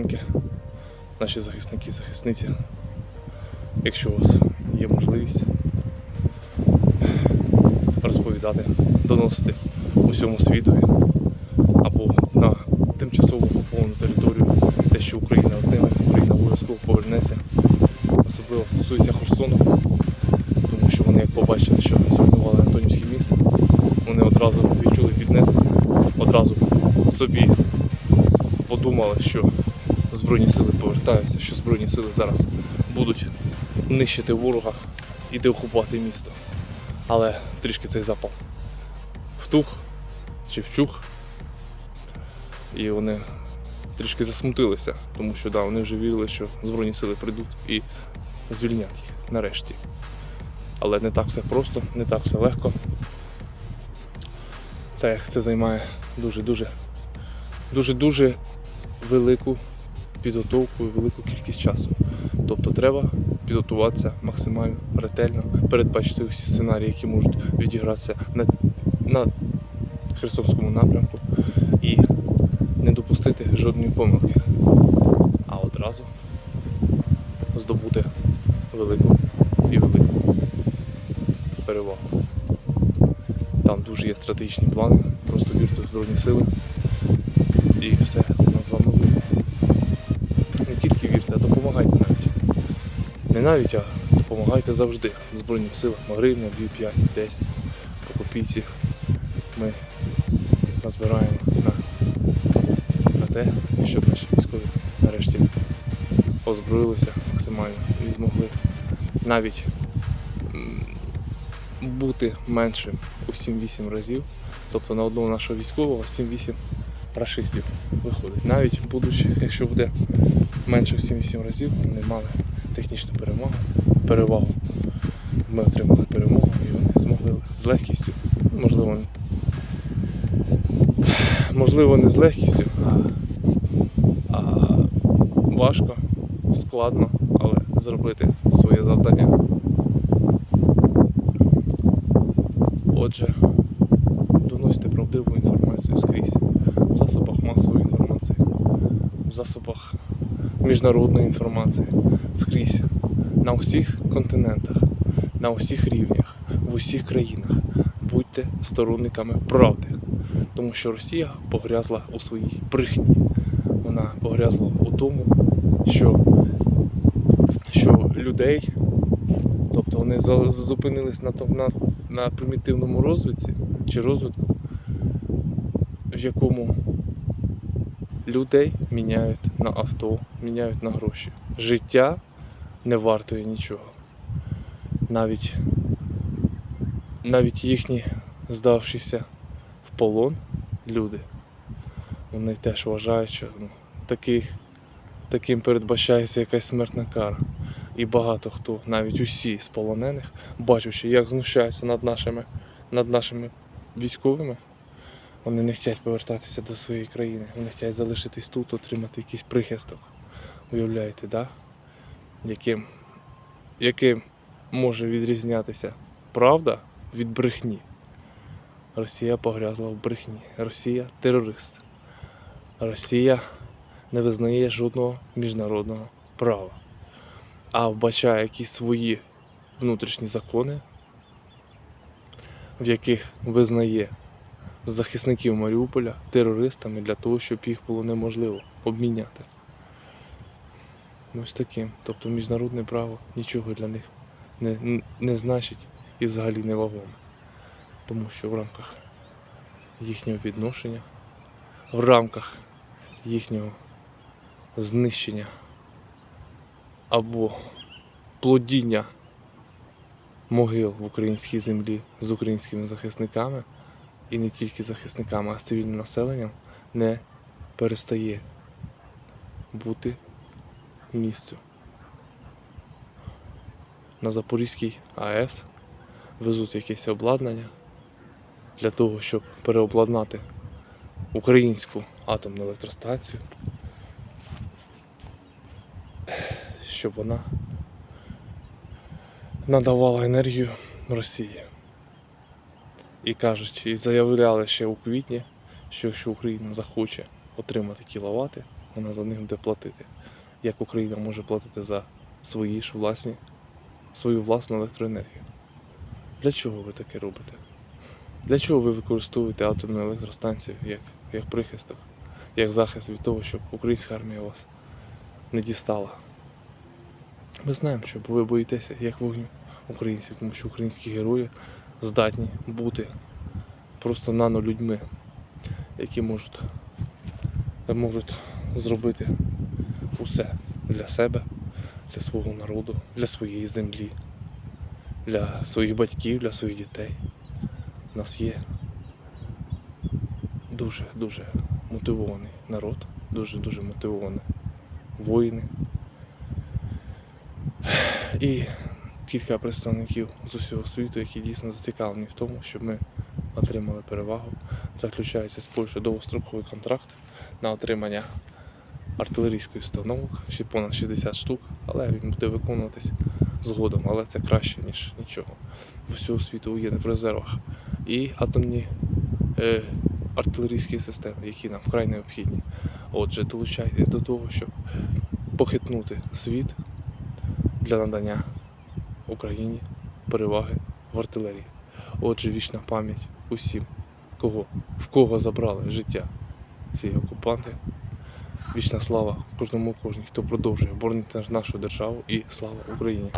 жінки, наші захисники, захисниці. Якщо у вас є можливість розповідати, доносити усьому світові або на тимчасову окуповану територію, те, що Україна отнеме, Україна обов'язково повернеться, особливо стосується Херсону, тому що вони, як побачили, що зруйнували Антонівське місто, вони одразу відчули піднесення, одразу собі подумали, що Збройні сили повертаються, що Збройні сили зараз будуть нищити ворога і деокупувати місто. Але трішки цей запал втух чи вчух. І вони трішки засмутилися, тому що да, вони вже вірили, що Збройні сили прийдуть і звільнять їх нарешті. Але не так все просто, не так все легко. Та як це займає дуже-дуже дуже-дуже велику підготовку і велику кількість часу. Тобто треба підготуватися максимально ретельно, передбачити усі сценарії, які можуть відігратися на, на Херсонському напрямку і не допустити жодної помилки, а одразу здобути велику і велику перевагу. Там дуже є стратегічні плани, просто вірте в Збройні сили і все нас з вами вийде. Не навіть, а допомагайте завжди Збройним силам. Гривня, 2, 5, 10 по копійці. Ми назбираємо на, на те, щоб наші військові нарешті озброїлися максимально і змогли навіть бути меншим у 7-8 разів. Тобто на одного нашого військового 7-8 рашистів виходить. Навіть будучи, якщо буде менше в 7-8 разів, вони мали технічну перемогу, перевагу. Ми отримали перемогу і вони змогли з легкістю, можливо, можливо, не з легкістю, а, а важко, складно, але зробити своє завдання. Отже, доносите правдиву інформацію скрізь в засобах масової інформації, в засобах міжнародної інформації, скрізь, на усіх континентах, на усіх рівнях, в усіх країнах. Будьте сторонниками правди, тому що Росія погрязла у своїй брехні. Вона погрязла у тому, що, що людей, тобто вони зупинились на, на, на примітивному розвитку чи розвитку, в якому людей міняють на авто, міняють на гроші. Життя не вартує нічого. Навіть, навіть їхні, здавшися в полон люди, вони теж вважають, що ну, таких, таким передбачається якась смертна кара. І багато хто, навіть усі з полонених, бачачи, як знущаються над нашими, над нашими військовими, вони не хочуть повертатися до своєї країни. Вони хочуть залишитись тут, отримати якийсь прихисток. Уявляєте, да? яким, яким може відрізнятися правда від брехні? Росія погрязла в брехні. Росія терорист. Росія не визнає жодного міжнародного права, а вбачає якісь свої внутрішні закони, в яких визнає захисників Маріуполя терористами для того, щоб їх було неможливо обміняти. Ось таким. Тобто міжнародне право нічого для них не, не значить і взагалі не вагоме. Тому що в рамках їхнього відношення, в рамках їхнього знищення або плодіння могил в українській землі з українськими захисниками і не тільки захисниками, а цивільним населенням не перестає бути місцю. На Запорізькій АЕС везуть якесь обладнання для того, щоб переобладнати українську атомну електростанцію, щоб вона надавала енергію Росії. І кажуть, і заявляли ще у квітні, що якщо Україна захоче отримати кіловати, вона за них буде платити. Як Україна може платити за свої ж власні свою власну електроенергію. Для чого ви таке робите? Для чого ви використовуєте атомну електростанцію як, як прихисток, як захист від того, щоб українська армія вас не дістала? Ми знаємо, що ви боїтеся як вогню українців, тому що українські герої здатні бути просто нанолюдьми, які можуть, можуть зробити усе для себе, для свого народу, для своєї землі, для своїх батьків, для своїх дітей. У нас є дуже-дуже мотивований народ, дуже-дуже мотивовані воїни. І кілька представників з усього світу, які дійсно зацікавлені в тому, щоб ми отримали перевагу. Заключається з Польщею довгостроковий контракт на отримання артилерійської установок, ще понад 60 штук, але він буде виконуватись згодом, але це краще, ніж нічого. В усього світу є в резервах. І атомні е, артилерійські системи, які нам вкрай необхідні. Отже, долучайтесь до того, щоб похитнути світ для надання Україні переваги в артилерії. Отже, вічна пам'ять усім, кого, в кого забрали життя ці окупанти. Вічна слава кожному кожній, хто продовжує боронити нашу державу і слава Україні.